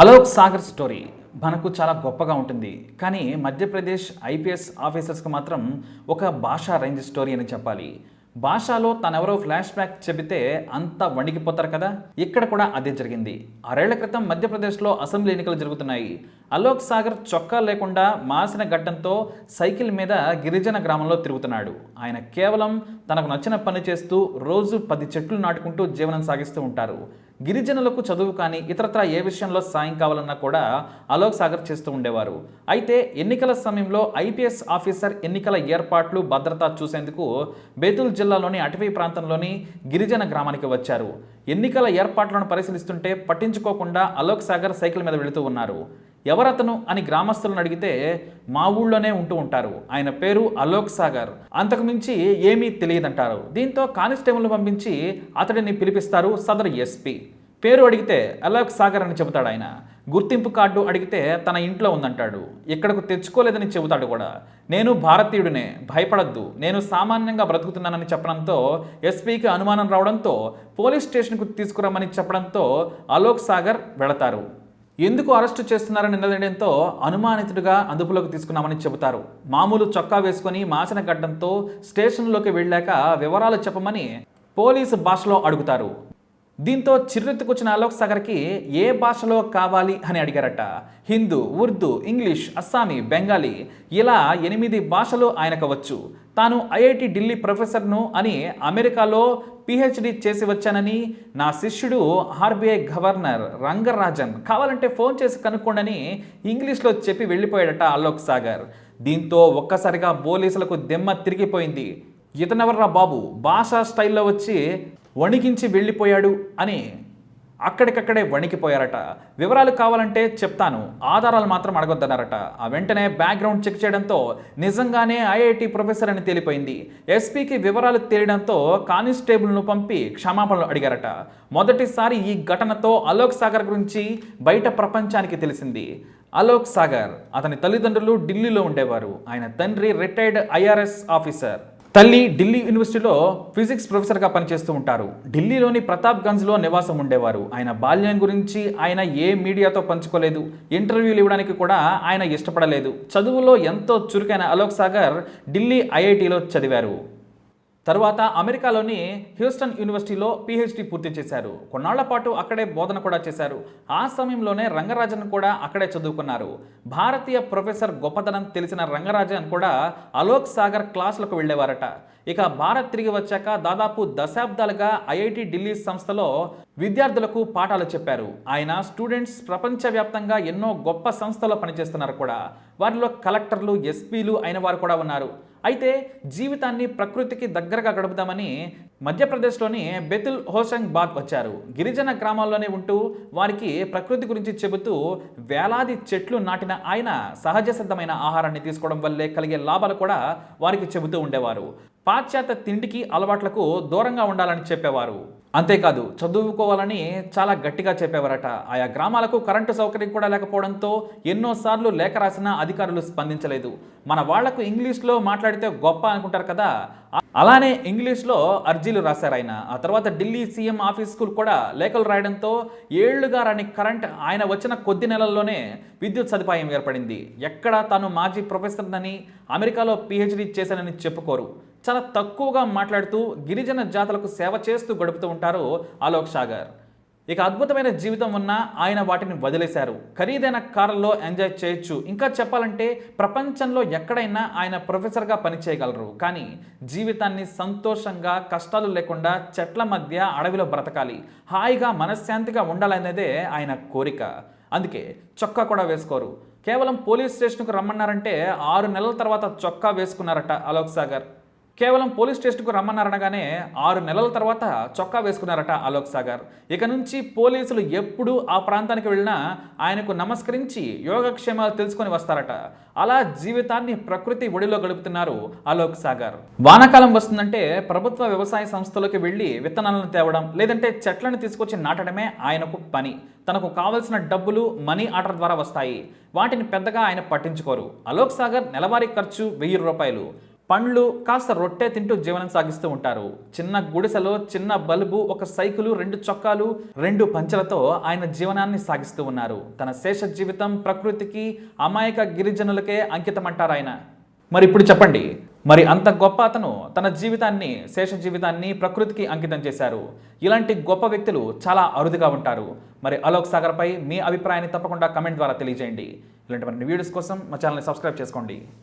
Alok Sagar story మనకు చాలా గొప్పగా ఉంటుంది. కానీ మధ్యప్రదేశ్ ఐపీఎస్ ఆఫీసర్స్కి మాత్రం ఒక భాషా రేంజ్ స్టోరీ అని చెప్పాలి. భాషలో తనెవరో ఫ్లాష్ బ్యాక్ చెబితే అంతా వణికిపోతారు కదా? ఇక్కడ కూడా అదే జరిగింది. ఆరేళ్ళ క్రితం మధ్యప్రదేశ్లో అసెంబ్లీ ఎన్నికలు జరుగుతున్నాయి. అలోక్ సాగర్ చొక్కా లేకుండా మాసిన గడ్డంతో సైకిల్ మీద గిరిజన గ్రామంలో తిరుగుతున్నాడు. ఆయన కేవలం తనకు నచ్చిన పని చేస్తూ రోజు పది చెట్లు నాటుకుంటూ జీవనం సాగిస్తూ ఉంటారు. గిరిజనులకు చదువు కానీ ఇతరత్రా ఏ విషయంలో సాయం కావాలన్నా కూడా అలోక్ సాగర్ చేస్తూ ఉండేవారు. అయితే ఎన్నికల సమయంలో ఐపీఎస్ ఆఫీసర్ ఎన్నికల ఏర్పాట్లు భద్రత చూసేందుకు బేతుల్ జిల్లాలోని అటవీ ప్రాంతంలోని గిరిజన గ్రామానికి వచ్చారు. ఎన్నికల ఏర్పాట్లను పరిశీలిస్తుంటే పట్టించుకోకుండా అలోక్ సాగర్ సైకిల్ మీద వెళుతూ ఉన్నారు. ఎవరతను అని గ్రామస్తులను అడిగితే మా ఊళ్ళోనే ఉంటూ ఉంటారు. ఆయన పేరు అలోక్ సాగర్. అంతకుమించి ఏమీ తెలియదంటారు. దీంతో కానిస్టేబుల్ను పంపించి అతడిని పిలిపిస్తారు సదరు ఎస్పీ. పేరు అడిగితే అలోక్ సాగర్ అని చెబుతాడు ఆయన. గుర్తింపు కార్డు అడిగితే తన ఇంట్లో ఉందంటాడు. ఇక్కడకు తెచ్చుకోలేదని చెబుతాడు కూడా. నేను భారతీయుడినే భయపడద్దు. నేను సామాన్యంగా బ్రతుకుతున్నానని చెప్పడంతో ఎస్పీకి అనుమానం రావడంతో పోలీస్ స్టేషన్కు తీసుకురమ్మని చెప్పడంతో అలోక్ సాగర్ వెళతారు. ఎందుకు అరెస్టు చేస్తున్నారని నిలదీయడంతో అనుమానితుడిగా అదుపులోకి తీసుకున్నామని చెబుతారు. మామూలు చొక్కా వేసుకొని మాసిన గడ్డంతో స్టేషన్లోకి వెళ్ళాక వివరాలు చెప్పమని పోలీసు భాషలో అడుగుతారు. దీంతో చిర్రెత్తుకొచ్చిన అలోక్ సాగర్కి ఏ భాషలో కావాలి అని అడిగారట. హిందూ ఉర్దూ ఇంగ్లీష్ అస్సామీ బెంగాలీ ఇలా ఎనిమిది భాషలు ఆయనకు వచ్చు. తాను ఐఐటి ఢిల్లీ ప్రొఫెసర్ను అని అమెరికాలో పిహెచ్డి చేసి వచ్చానని నా శిష్యుడు ఆర్బీఐ గవర్నర్ రంగరాజన్ కావాలంటే ఫోన్ చేసి కనుక్కోండని ఇంగ్లీష్లో చెప్పి వెళ్ళిపోయాడట అలోక్ సాగర్. దీంతో ఒక్కసారిగా పోలీసులకు దెమ్మ తిరిగిపోయింది. ఇతనెవర్రా బాబు? భాషా స్టైల్లో వచ్చి వణికించి వెళ్ళిపోయాడు అని అక్కడికక్కడే వణికిపోయారట. వివరాలు కావాలంటే చెప్తాను. ఆధారాలు మాత్రం అడగొద్దన్నారట. ఆ వెంటనే బ్యాక్గ్రౌండ్ చెక్ చేయడంతో నిజంగానే ఐఐటి ప్రొఫెసర్ అని తేలిపోయింది. ఎస్పీకి వివరాలు తేలియడంతో కానిస్టేబుల్ను పంపి క్షమాపణలు అడిగారట. మొదటిసారి ఈ ఘటనతో అలోక్ సాగర్ గురించి బయట ప్రపంచానికి తెలిసింది. అలోక్ సాగర్ అతని తల్లిదండ్రులు ఢిల్లీలో ఉండేవారు. ఆయన తండ్రి రిటైర్డ్ ఐఆర్ఎస్ ఆఫీసర్. తల్లి ఢిల్లీ యూనివర్సిటీలో ఫిజిక్స్ ప్రొఫెసర్గా పనిచేస్తూ ఉంటారు. ఢిల్లీలోని ప్రతాప్ గంజ్లో నివాసం ఉండేవారు. ఆయన బాల్యం గురించి ఆయన ఏ మీడియాతో పంచుకోలేదు. ఇంటర్వ్యూలు ఇవ్వడానికి కూడా ఆయన ఇష్టపడలేదు. చదువులో ఎంతో చురుకైన అలోక్ సాగర్ ఢిల్లీ ఐఐటిలో చదివారు. తరువాత అమెరికాలోని హ్యూస్టన్ యూనివర్సిటీలో పిహెచ్డి పూర్తి చేశారు. కొన్నాళ్ళ పాటు అక్కడే బోధన కూడా చేశారు. ఆ సమయంలోనే రంగరాజన్ కూడా అక్కడే చదువుకున్నారు. భారతీయ ప్రొఫెసర్ గొప్పతనం తెలిసిన రంగరాజన్ కూడా అలోక్ సాగర్ క్లాసులకు వెళ్ళేవారట. ఇక భారత్ తిరిగి వచ్చాక దాదాపు దశాబ్దాలుగా ఐఐటి ఢిల్లీ సంస్థలో విద్యార్థులకు పాఠాలు చెప్పారు. ఆయన స్టూడెంట్స్ ప్రపంచవ్యాప్తంగా ఎన్నో గొప్ప సంస్థలో పనిచేస్తున్నారు కూడా. వారిలో కలెక్టర్లు ఎస్పీలు అయిన వారు కూడా ఉన్నారు. అయితే జీవితాన్ని ప్రకృతికి దగ్గరగా గడుపుదామని మధ్యప్రదేశ్లోని బెతుల్ హోసంగ్ బాగ్ వచ్చారు. గిరిజన గ్రామాల్లోనే ఉంటూ వారికి ప్రకృతి గురించి చెబుతూ వేలాది చెట్లు నాటిన ఆయన సహజ సిద్ధమైన ఆహారాన్ని తీసుకోవడం వల్లే కలిగే లాభాలు కూడా వారికి చెబుతూ ఉండేవారు. పాశ్చాత్య తిండికి అలవాట్లకు దూరంగా ఉండాలని చెప్పేవారు. అంతేకాదు చదువుకోవాలని చాలా గట్టిగా చెప్పేవారట. ఆయా గ్రామాలకు కరెంటు సౌకర్యం కూడా లేకపోవడంతో ఎన్నోసార్లు లేఖ రాసినా అధికారులు స్పందించలేదు. మన వాళ్ళకు ఇంగ్లీష్లో మాట్లాడితే గొప్ప అనుకుంటారు కదా? అలానే ఇంగ్లీష్లో అర్జీలు రాశారు ఆయన. ఆ తర్వాత ఢిల్లీ సీఎం ఆఫీస్కు కూడా లేఖలు రాయడంతో ఏళ్ళుగా రాని కరెంట్ ఆయన వచ్చిన కొద్ది నెలల్లోనే విద్యుత్ సదుపాయం ఏర్పడింది. ఎక్కడ తాను మాజీ ప్రొఫెసర్నని అమెరికాలో పిహెచ్డి చేశానని చెప్పుకోరు. చాలా తక్కువగా మాట్లాడుతూ గిరిజన జాతులకు సేవ చేస్తూ గడుపుతూ ఉంటారు అలోక్ సాగర్. ఇక అద్భుతమైన జీవితం ఉన్న ఆయన వాటిని వదిలేశారు. ఖరీదైన కార్లలో ఎంజాయ్ చేయొచ్చు. ఇంకా చెప్పాలంటే ప్రపంచంలో ఎక్కడైనా ఆయన ప్రొఫెసర్గా పనిచేయగలరు. కానీ జీవితాన్ని సంతోషంగా కష్టాలు లేకుండా చెట్ల మధ్య అడవిలో బ్రతకాలి. హాయిగా మనశ్శాంతిగా ఉండాలనేదే ఆయన కోరిక. అందుకే చొక్కా కూడా వేసుకోరు. కేవలం పోలీస్ స్టేషన్కు రమ్మన్నారంటే ఆరు నెలల తర్వాత చొక్కా వేసుకున్నారట అలోక్ సాగర్. కేవలం పోలీస్ స్టేషన్కు రమ్మన్నారనగానే ఆరు నెలల తర్వాత చొక్కా వేసుకున్నారట అలోక్ సాగర్. ఇక నుంచి పోలీసులు ఎప్పుడు ఆ ప్రాంతానికి వెళ్ళినా ఆయనకు నమస్కరించి యోగక్షేమాలు తెలుసుకొని వస్తారట. అలా జీవితాన్ని ప్రకృతి ఒడిలో గడుపుతున్నారు అలోక్ సాగర్. వానాకాలం వస్తుందంటే ప్రభుత్వ వ్యవసాయ సంస్థలోకి వెళ్ళి విత్తనాలను తేవడం లేదంటే చెట్లను తీసుకొచ్చి నాటడమే ఆయనకు పని. తనకు కావలసిన డబ్బులు మనీ ఆర్డర్ ద్వారా వస్తాయి. వాటిని పెద్దగా ఆయన పట్టించుకోరు. అలోక్ సాగర్ నెలవారీ ఖర్చు వెయ్యి రూపాయలు. పండ్లు కాస్త రొట్టె తింటూ జీవనం సాగిస్తూ ఉంటారు. చిన్న గుడిసెలో చిన్న బల్బు ఒక సైకిలు రెండు చొక్కాలు రెండు పంచెలతో ఆయన జీవనాన్ని సాగిస్తూ ఉన్నారు. తన శేష జీవితం ప్రకృతికి అమాయక గిరిజనులకే అంకితమంటారు ఆయన. మరి ఇప్పుడు చెప్పండి. మరి అంత గొప్ప అతను తన జీవితాన్ని శేష జీవితాన్ని ప్రకృతికి అంకితం చేశారు. ఇలాంటి గొప్ప వ్యక్తులు చాలా అరుదుగా ఉంటారు. మరి అలోక్ సాగర్పై మీ అభిప్రాయాన్ని తప్పకుండా కమెంట్ ద్వారా తెలియజేయండి. ఇలాంటి మరిన్ని వీడియోస్ కోసం మా ఛానల్ని సబ్స్క్రైబ్ చేసుకోండి.